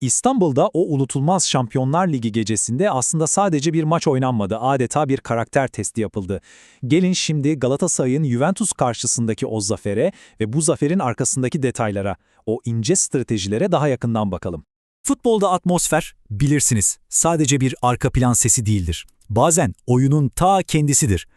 İstanbul'da o unutulmaz Şampiyonlar Ligi gecesinde aslında sadece bir maç oynanmadı, adeta bir karakter testi yapıldı. Gelin şimdi Galatasaray'ın Juventus karşısındaki o zafere ve bu zaferin arkasındaki detaylara, o ince stratejilere daha yakından bakalım. Futbolda atmosfer, bilirsiniz, sadece bir arka plan sesi değildir. Bazen oyunun ta kendisidir.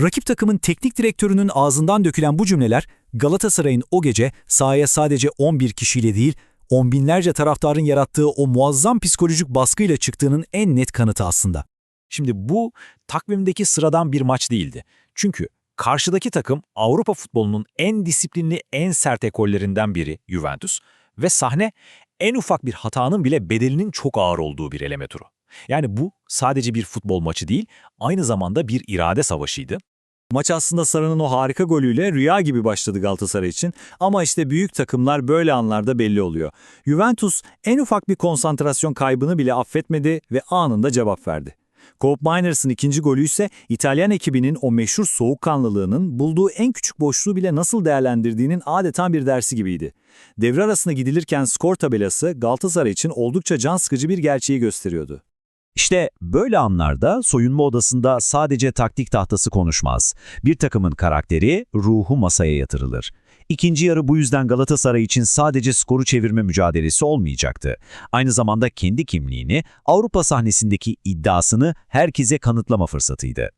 Rakip takımın teknik direktörünün ağzından dökülen bu cümleler Galatasaray'ın o gece sahaya sadece 11 kişiyle değil, on binlerce taraftarın yarattığı o muazzam psikolojik baskıyla çıktığının en net kanıtı aslında. Şimdi bu takvimdeki sıradan bir maç değildi. Çünkü karşıdaki takım Avrupa futbolunun en disiplinli, en sert ekollerinden biri Juventus ve sahne en ufak bir hatanın bile bedelinin çok ağır olduğu bir eleme turu. Yani bu sadece bir futbol maçı değil, aynı zamanda bir irade savaşıydı. Maç aslında Sarı'nın o harika golüyle rüya gibi başladı Galatasaray için ama işte büyük takımlar böyle anlarda belli oluyor. Juventus en ufak bir konsantrasyon kaybını bile affetmedi ve anında cevap verdi. Coop Miners'ın ikinci golü ise İtalyan ekibinin o meşhur soğukkanlılığının bulduğu en küçük boşluğu bile nasıl değerlendirdiğinin adeta bir dersi gibiydi. Devre arasına gidilirken skor tabelası Galatasaray için oldukça can sıkıcı bir gerçeği gösteriyordu. İşte böyle anlarda soyunma odasında sadece taktik tahtası konuşmaz. Bir takımın karakteri, ruhu masaya yatırılır. İkinci yarı bu yüzden Galatasaray için sadece skoru çevirme mücadelesi olmayacaktı. Aynı zamanda kendi kimliğini, Avrupa sahnesindeki iddiasını herkese kanıtlama fırsatıydı.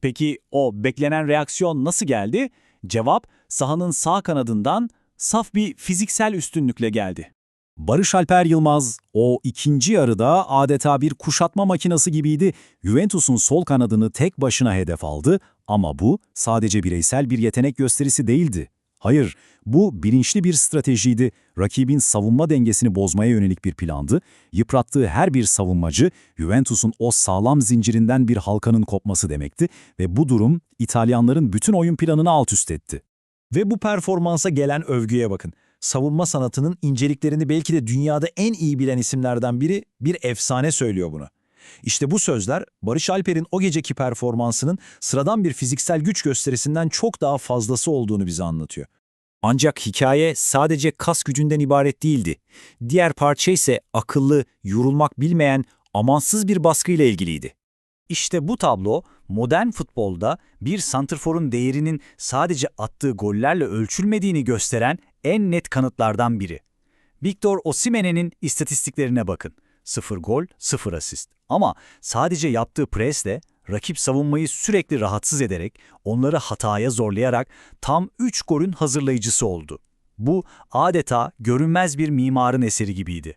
Peki o beklenen reaksiyon nasıl geldi? Cevap sahanın sağ kanadından saf bir fiziksel üstünlükle geldi. Barış Alper Yılmaz o ikinci yarıda adeta bir kuşatma makinası gibiydi. Juventus'un sol kanadını tek başına hedef aldı ama bu sadece bireysel bir yetenek gösterisi değildi. Hayır, bu bilinçli bir stratejiydi. Rakibin savunma dengesini bozmaya yönelik bir plandı. Yıprattığı her bir savunmacı Juventus'un o sağlam zincirinden bir halkanın kopması demekti ve bu durum İtalyanların bütün oyun planını alt üst etti. Ve bu performansa gelen övgüye bakın savunma sanatının inceliklerini belki de dünyada en iyi bilen isimlerden biri bir efsane söylüyor bunu. İşte bu sözler Barış Alper'in o geceki performansının sıradan bir fiziksel güç gösterisinden çok daha fazlası olduğunu bize anlatıyor. Ancak hikaye sadece kas gücünden ibaret değildi. Diğer parça ise akıllı, yorulmak bilmeyen, amansız bir baskıyla ilgiliydi. İşte bu tablo modern futbolda bir santrforun değerinin sadece attığı gollerle ölçülmediğini gösteren en net kanıtlardan biri. Victor Osimhen'in istatistiklerine bakın. 0 gol, 0 asist. Ama sadece yaptığı presle rakip savunmayı sürekli rahatsız ederek, onları hataya zorlayarak tam 3 golün hazırlayıcısı oldu. Bu adeta görünmez bir mimarın eseri gibiydi.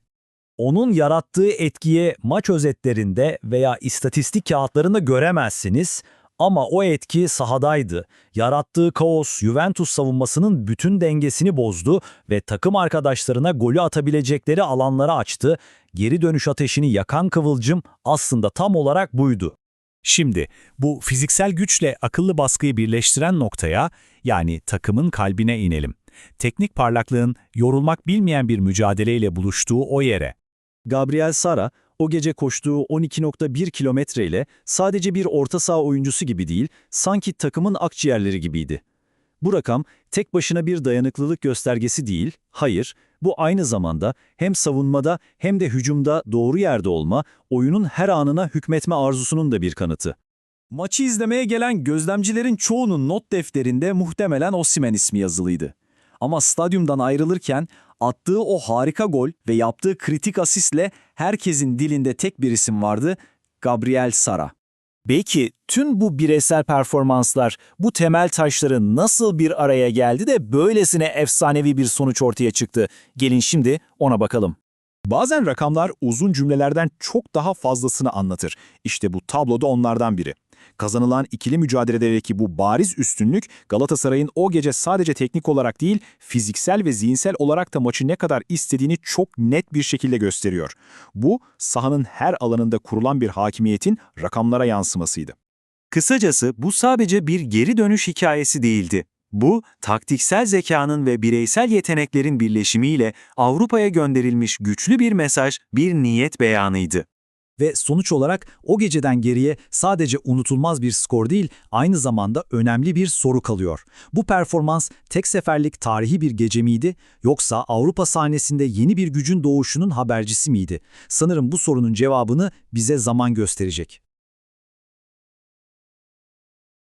Onun yarattığı etkiye maç özetlerinde veya istatistik kağıtlarında göremezsiniz ama o etki sahadaydı. Yarattığı kaos Juventus savunmasının bütün dengesini bozdu ve takım arkadaşlarına golü atabilecekleri alanları açtı. Geri dönüş ateşini yakan kıvılcım aslında tam olarak buydu. Şimdi bu fiziksel güçle akıllı baskıyı birleştiren noktaya yani takımın kalbine inelim. Teknik parlaklığın yorulmak bilmeyen bir mücadeleyle buluştuğu o yere. Gabriel Sara o gece koştuğu 12.1 kilometre ile sadece bir orta saha oyuncusu gibi değil, sanki takımın akciğerleri gibiydi. Bu rakam tek başına bir dayanıklılık göstergesi değil, hayır, bu aynı zamanda hem savunmada hem de hücumda doğru yerde olma, oyunun her anına hükmetme arzusunun da bir kanıtı. Maçı izlemeye gelen gözlemcilerin çoğunun not defterinde muhtemelen Osimhen ismi yazılıydı. Ama stadyumdan ayrılırken attığı o harika gol ve yaptığı kritik asistle herkesin dilinde tek bir isim vardı, Gabriel Sara. Belki tüm bu bireysel performanslar, bu temel taşları nasıl bir araya geldi de böylesine efsanevi bir sonuç ortaya çıktı? Gelin şimdi ona bakalım. Bazen rakamlar uzun cümlelerden çok daha fazlasını anlatır. İşte bu tabloda onlardan biri. Kazanılan ikili mücadeledeki bu bariz üstünlük Galatasaray'ın o gece sadece teknik olarak değil, fiziksel ve zihinsel olarak da maçı ne kadar istediğini çok net bir şekilde gösteriyor. Bu, sahanın her alanında kurulan bir hakimiyetin rakamlara yansımasıydı. Kısacası bu sadece bir geri dönüş hikayesi değildi. Bu, taktiksel zekanın ve bireysel yeteneklerin birleşimiyle Avrupa'ya gönderilmiş güçlü bir mesaj, bir niyet beyanıydı. Ve sonuç olarak o geceden geriye sadece unutulmaz bir skor değil, aynı zamanda önemli bir soru kalıyor. Bu performans tek seferlik tarihi bir gece miydi yoksa Avrupa sahnesinde yeni bir gücün doğuşunun habercisi miydi? Sanırım bu sorunun cevabını bize zaman gösterecek.